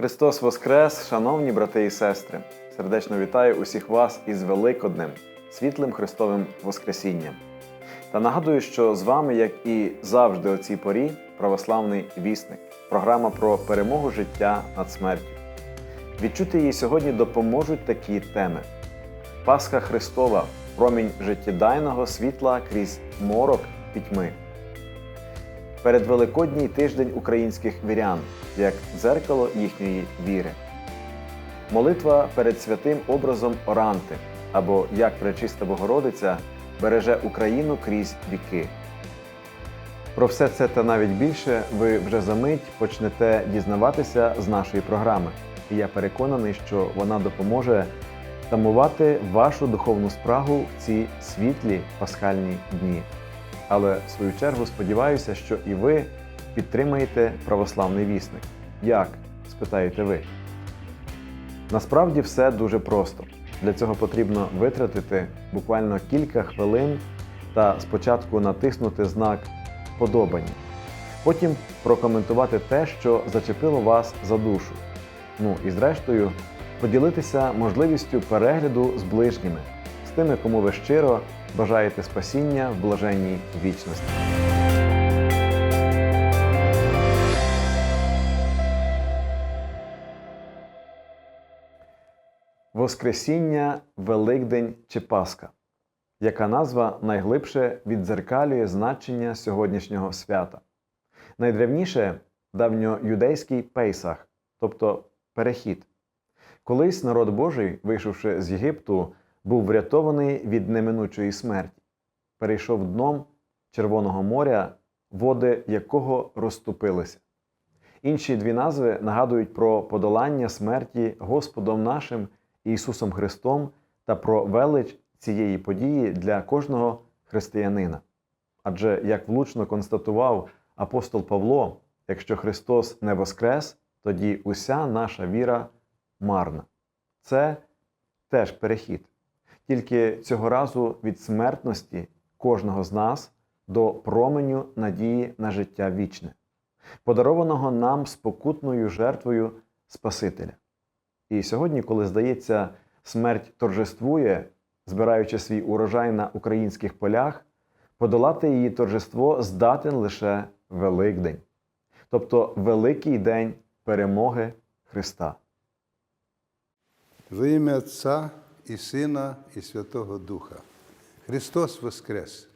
Христос Воскрес, шановні брати і сестри! Сердечно вітаю усіх вас із Великоднем, світлим Христовим Воскресінням. Та нагадую, що з вами, як і завжди о цій порі, православний вісник, програма про перемогу життя над смертю. Відчути її сьогодні допоможуть такі теми: Пасха Христова, промінь життєдайного світла крізь морок пітьми. Передвеликодній тиждень українських вірян як дзеркало їхньої віри. Молитва перед святим образом Оранти, або як Пречиста Богородиця береже Україну крізь віки. Про все це та навіть більше ви вже за мить почнете дізнаватися з нашої програми. І я переконаний, що вона допоможе тамувати вашу духовну спрагу в ці світлі пасхальні дні. Але в свою чергу сподіваюся, що і ви підтримаєте православний вісник. Як? спитаєте ви. Насправді все дуже просто. Для цього потрібно витратити буквально кілька хвилин та спочатку натиснути знак Подобання. Потім прокоментувати те, що зачепило вас за душу. Ну і зрештою, поділитися можливістю перегляду з ближніми, з тими, кому ви щиро бажаєте спасіння в блаженній вічності. Воскресіння, Великдень чи Пасха. Яка назва найглибше віддзеркалює значення сьогоднішнього свята? Найдревніше давньоюдейський пейсах, тобто перехід. Колись народ Божий, вийшовши з Єгипту, був врятований від неминучої смерті, перейшов дном Червоного моря, води якого розступилися. Інші дві назви нагадують про подолання смерті Господом нашим Ісусом Христом та про велич цієї події для кожного християнина. Адже, як влучно констатував апостол Павло, якщо Христос не воскрес, тоді уся наша віра марна. Це теж перехід. Тільки цього разу від смертності кожного з нас до променю надії на життя вічне, подарованого нам спокутною жертвою Спасителя. І сьогодні, коли здається, смерть торжествує, збираючи свій урожай на українських полях, подолати її торжество здатен лише Великдень, тобто великий день перемоги Христа. Во ім'я Отця і Сина, і Святого Духа. Христос Воскрес!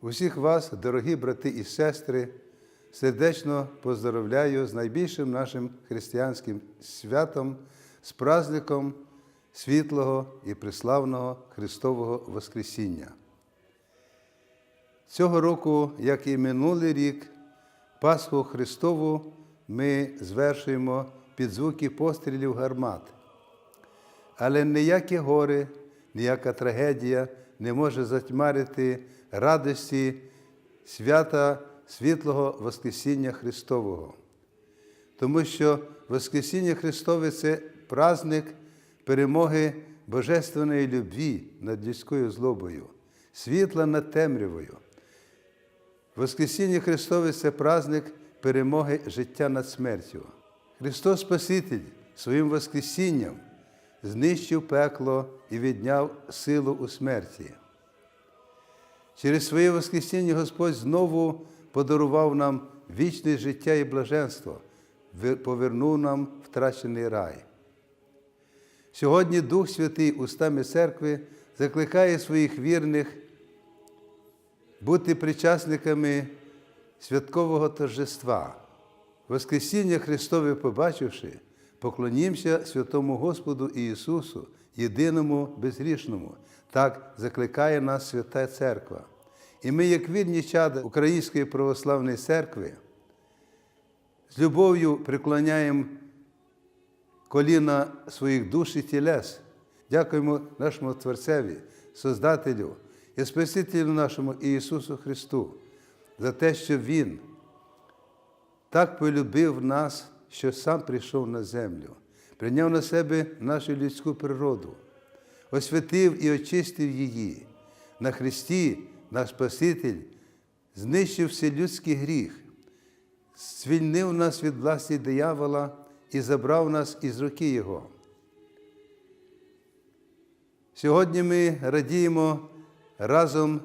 Усіх вас, дорогі брати і сестри, сердечно поздоровляю з найбільшим нашим християнським святом, з праздником світлого і преславного Христового Воскресіння. Цього року, як і минулий рік, Пасху Христову ми звершуємо під звуки пострілів гармат. Але ніякі гори, ніяка трагедія не може затьмарити радості свята світлого Воскресіння Христового. Тому що Воскресіння Христове це праздник перемоги божественної любві над людською злобою, світла над темрявою. Воскресіння Христове це праздник перемоги життя над смертю. Христос Спаситель своїм Воскресінням знищив пекло і відняв силу у смерті. Через своє Воскресіння Господь знову подарував нам вічне життя і блаженство, повернув нам втрачений рай. Сьогодні Дух Святий устами церкви закликає своїх вірних бути причасниками святкового торжества. Воскресіння Христове побачивши, поклонімося святому Господу Ісусу, єдиному безгрішному. Так закликає нас Свята Церква. І ми, як вірні чада Української православної церкви, з любов'ю преклоняємо коліна своїх душ і тілес. Дякуємо нашому Творцеві, Создателю і Спасителю нашому Ісусу Христу за те, що Він так полюбив нас, що сам прийшов на землю, прийняв на себе нашу людську природу, освятив і очистив її. На Христі наш Спаситель знищив вселюдський гріх, звільнив нас від власті диявола і забрав нас із руки Його. Сьогодні ми радіємо разом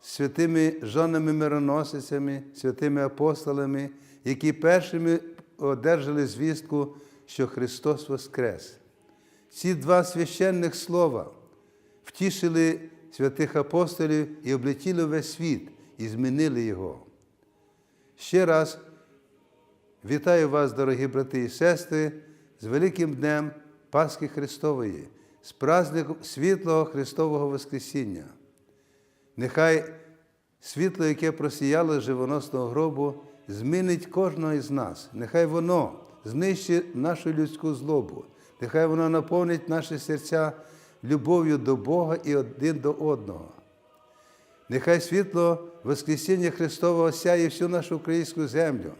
з святими жонами мироносицями, святими апостолами, які першими одержали звістку, що Христос Воскрес. Ці два священних слова втішили святих апостолів і облетіли весь світ і змінили його. Ще раз вітаю вас, дорогі брати і сестри, з великим днем Пасхи Христової, з праздником світлого Христового Воскресіння. Нехай світло, яке просіяло з живоносного гробу, змінить кожного із нас. Нехай воно знищить нашу людську злобу, нехай воно наповнить наші серця любов'ю до Бога і один до одного. Нехай світло Воскресіння Христового осяє всю нашу українську землю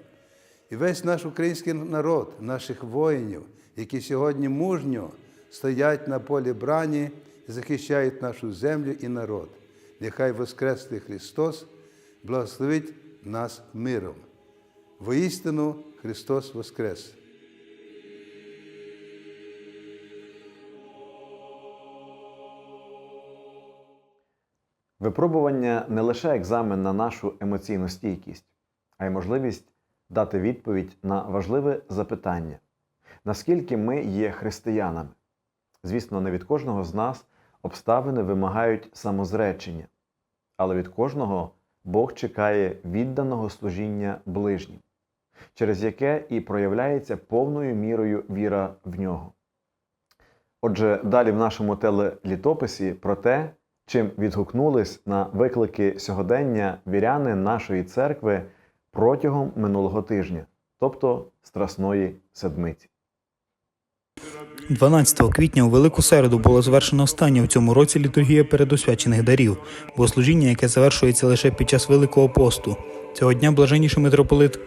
і весь наш український народ, наших воїнів, які сьогодні мужньо стоять на полі брані і захищають нашу землю і народ. Нехай Воскреслий Христос благословить нас миром. Воістину Христос Воскрес! Випробування не лише екзамен на нашу емоційну стійкість, а й можливість дати відповідь на важливе запитання: наскільки ми є християнами? Звісно, не від кожного з нас обставини вимагають самозречення, але від кожного Бог чекає відданого служіння ближнім, через яке і проявляється повною мірою віра в нього. Отже, далі в нашому телелітописі про те, чим відгукнулись на виклики сьогодення віряни нашої церкви протягом минулого тижня, тобто Страсної Седмиці. 12 квітня у Велику середу було завершено остання у цьому році літургія передосвячених дарів, богослужіння, яке завершується лише під час Великого посту. Цього дня блаженніший митрополит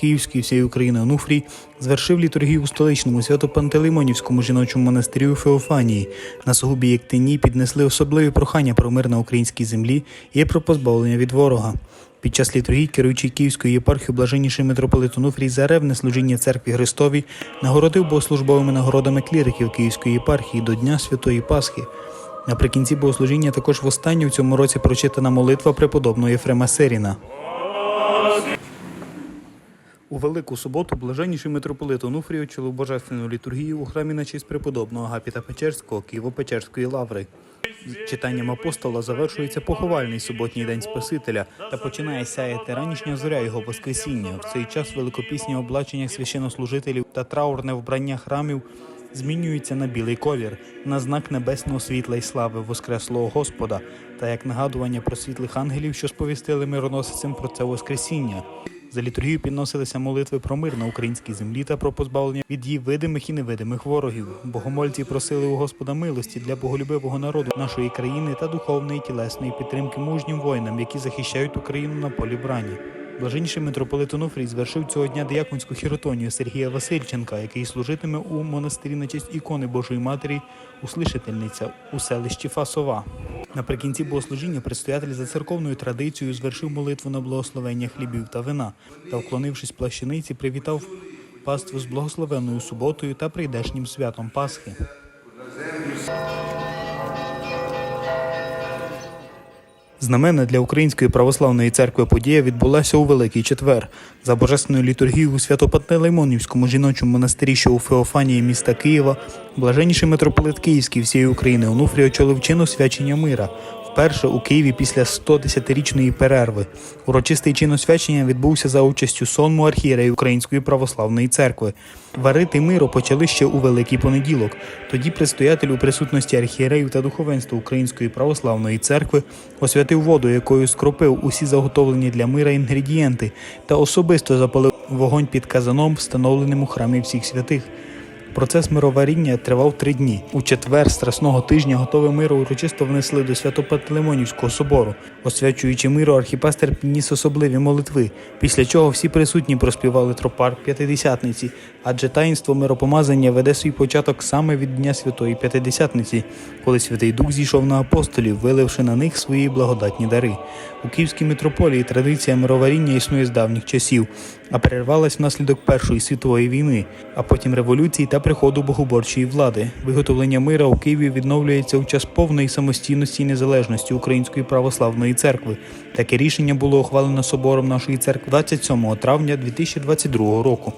Київський і всієї України Онуфрій звершив літургію у столичному свято-пантелеймонівському жіночому монастирі у Феофанії. На сугубі Єктині піднесли особливі прохання про мир на українській землі і про позбавлення від ворога. Під час літургії, керуючий Київською єпархією блаженніший митрополит Онуфрій за ревне служіння церкві Христовій нагородив богослужбовими нагородами кліриків Київської єпархії до Дня Святої Пасхи. Наприкінці богослужіння також востаннє в цьому році прочитана молитва преподобного Єфрема Серіна. У Велику суботу блаженніший митрополит Онуфрій очолив божественну літургію у храмі на честь преподобного Агапіта Печерського Києво-Печерської лаври. Читанням апостола завершується поховальний суботній день Спасителя та починає сяяти ранішня зоря його Воскресіння. В цей час великопісні облачення священнослужителів та траурне вбрання храмів змінюються на білий колір, на знак небесного світла й слави Воскреслого Господа та як нагадування про світлих ангелів, що сповістили мироносицям про це Воскресіння. За літургію підносилися молитви про мир на українській землі та про позбавлення від її видимих і невидимих ворогів. Богомольці просили у Господа милості для боголюбивого народу нашої країни та духовної тілесної підтримки мужнім воїнам, які захищають Україну на полі брані. Блаженніший митрополит Онуфрій звершив цього дня дияконську хіротонію Сергія Васильченка, який служитиме у монастирі на честь ікони Божої Матері Услишительниця у селищі Фасова. Наприкінці богослужіння предстоятель за церковною традицією звершив молитву на благословення хлібів та вина та, вклонившись плащаниці, привітав паству з благословенною суботою та прийдешнім святом Пасхи. Знаменна для Української православної церкви подія відбулася у Великий Четвер. За божественною літургією у Свято-Пантелеймонівському жіночому монастирі, що у Феофанії міста Києва, блаженніший митрополит Київський всієї України Онуфрій очолив чину свячення мира. Вперше у Києві після 110-річної перерви. Урочистий чин освячення відбувся за участю сонму архієреї Української православної церкви. Варити миру почали ще у Великий понеділок. Тоді предстоятель у присутності архієреїв та духовенства Української православної церкви освятив воду, якою скропив усі заготовлені для мира інгредієнти, та особисто запалив вогонь під казаном, встановленим у храмі всіх святих. Процес мироваріння тривав три дні. У четвер страсного тижня готове миру урочисто внесли до Свято-Пантелеймонівського собору. Освячуючи миру, архіпастер підніс особливі молитви, після чого всі присутні проспівали тропар П'ятидесятниці, адже таїнство миропомазання веде свій початок саме від Дня Святої П'ятидесятниці, коли Святий Дух зійшов на апостолів, виливши на них свої благодатні дари. У Київській митрополії традиція мироваріння існує з давніх часів, а перервалась внаслідок Першої світової війни, а потім революції та приходу богоборчої влади. Виготовлення мира у Києві відновлюється у час повної самостійності і незалежності Української православної церкви. Таке рішення було ухвалено собором нашої церкви 27 травня 2022 року.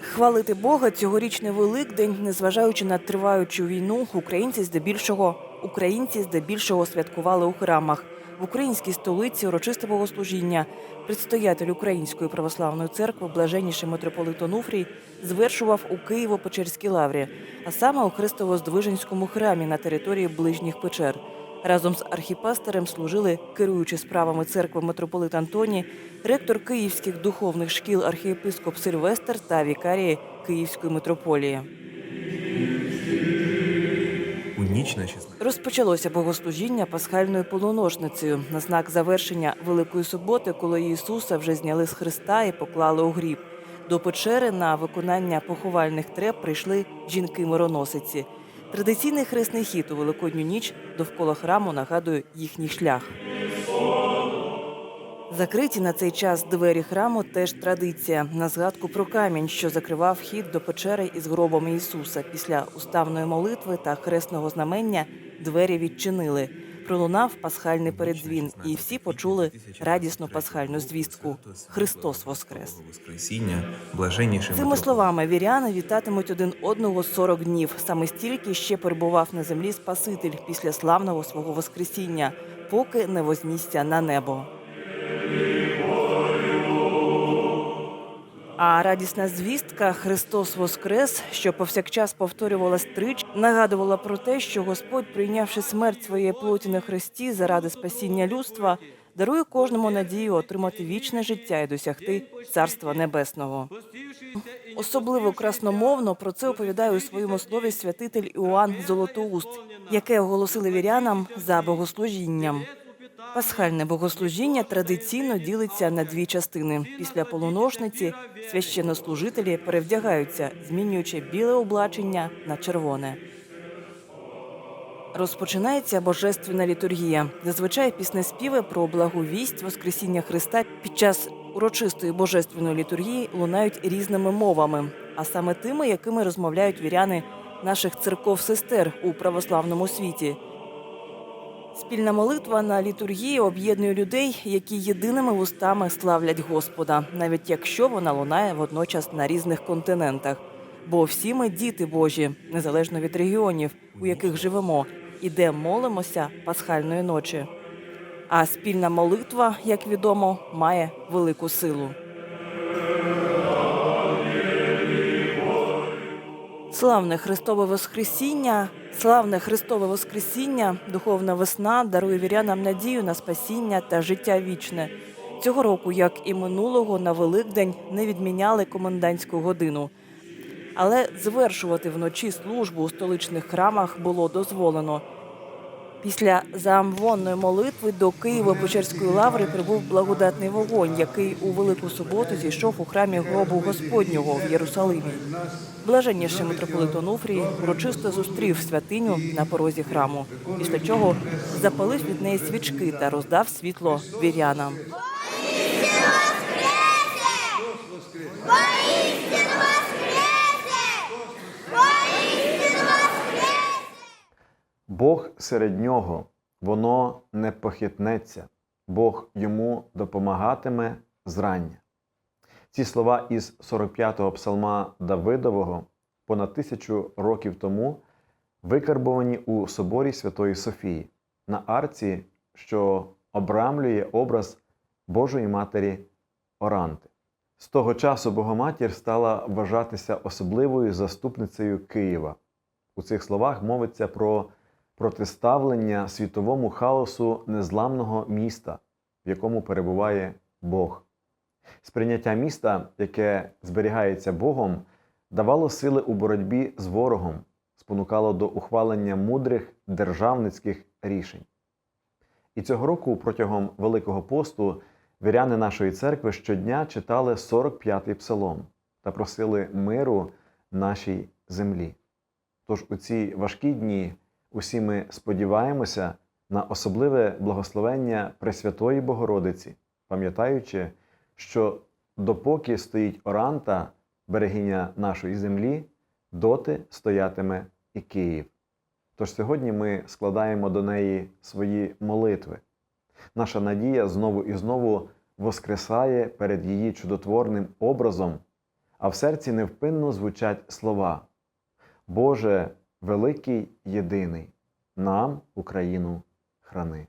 Хвалити Бога цьогорічний Великдень, незважаючи на триваючу війну, українці здебільшого українці здебільшого святкували у храмах. В українській столиці урочисте богослужіння предстоятель Української православної церкви, блаженніший митрополит Онуфрій, звершував у Києво-Печерській лаврі, а саме у Христово-Здвиженському храмі на території ближніх печер. Разом з архіпастерем служили керуючи справами церкви митрополит Антоній, ректор київських духовних шкіл архієпископ Сильвестр та вікарії Київської митрополії. Ніч на 16 Розпочалося богослужіння пасхальною полуношницею на знак завершення Великої суботи, коли Ісуса вже зняли з Христа і поклали у гріб. До печери на виконання поховальних треб прийшли жінки-мироносиці. Традиційний хресний хід у Великодню ніч довкола храму нагадує їхній шлях. Закриті на цей час двері храму теж традиція на згадку про камінь, що закривав вхід до печери із гробом Ісуса. Після уставної молитви та хресного знамення двері відчинили. Пролунав пасхальний передзвін, і всі почули радісну пасхальну звістку: Христос Воскрес! Цими словами віряни вітатимуть один одного 40 днів. Саме стільки ще перебував на землі Спаситель після славного свого Воскресіння, поки не вознісся на небо. А радісна звістка Христос Воскрес, що повсякчас повторювалась трич, нагадувала про те, що Господь, прийнявши смерть своєї плоті на Христі заради спасіння людства, дарує кожному надію отримати вічне життя і досягти Царства Небесного. Особливо красномовно про це оповідає у своєму слові святитель Іоанн Золотоуст, яке оголосили вірянам за богослужінням. Пасхальне богослужіння традиційно ділиться на дві частини. Після полуношниці священнослужителі перевдягаються, змінюючи біле облачення на червоне. Розпочинається божественна літургія. Зазвичай піснеспіви про благу вість Воскресіння Христа під час урочистої божественної літургії лунають різними мовами, а саме тими, якими розмовляють віряни наших церков-сестер у православному світі. Спільна молитва на літургії об'єднує людей, які єдиними вустами славлять Господа, навіть якщо вона лунає водночас на різних континентах. Бо всі ми діти Божі, незалежно від регіонів, у яких живемо, і де молимося пасхальної ночі. А спільна молитва, як відомо, має велику силу. Славне Христове Воскресіння, славне Христове Воскресіння, духовна весна дарує вірянам надію на спасіння та життя вічне. Цього року, як і минулого, на Великдень не відміняли комендантську годину. Але звершувати вночі службу у столичних храмах було дозволено. Після заамвонної молитви до Києво-Печерської лаври прибув благодатний вогонь, який у Велику суботу зійшов у храмі гробу Господнього в Єрусалимі. Блаженніший митрополит Онуфрій урочисто зустрів святиню на порозі храму, після чого запалив від неї свічки та роздав світло вірянам. Бог серед нього, воно не похитнеться, Бог йому допомагатиме зрання. Ці слова із 45-го псалма Давидового понад тисячу років тому викарбовані у соборі Святої Софії на арці, що обрамлює образ Божої Матері Оранти. З того часу Богоматір стала вважатися особливою заступницею Києва. У цих словах мовиться про протиставлення світовому хаосу незламного міста, в якому перебуває Бог. Сприйняття міста, яке зберігається Богом, давало сили у боротьбі з ворогом, спонукало до ухвалення мудрих державницьких рішень. І цього року протягом Великого посту віряни нашої церкви щодня читали 45-й псалом та просили миру нашій землі. Тож у ці важкі дні усі ми сподіваємося на особливе благословення Пресвятої Богородиці, пам'ятаючи, що допоки стоїть Оранта, берегиня нашої землі, доти стоятиме і Київ. Тож сьогодні ми складаємо до неї свої молитви. Наша надія знову і знову воскресає перед її чудотворним образом, а в серці невпинно звучать слова: Боже, великий єдиний, нам Україну храни.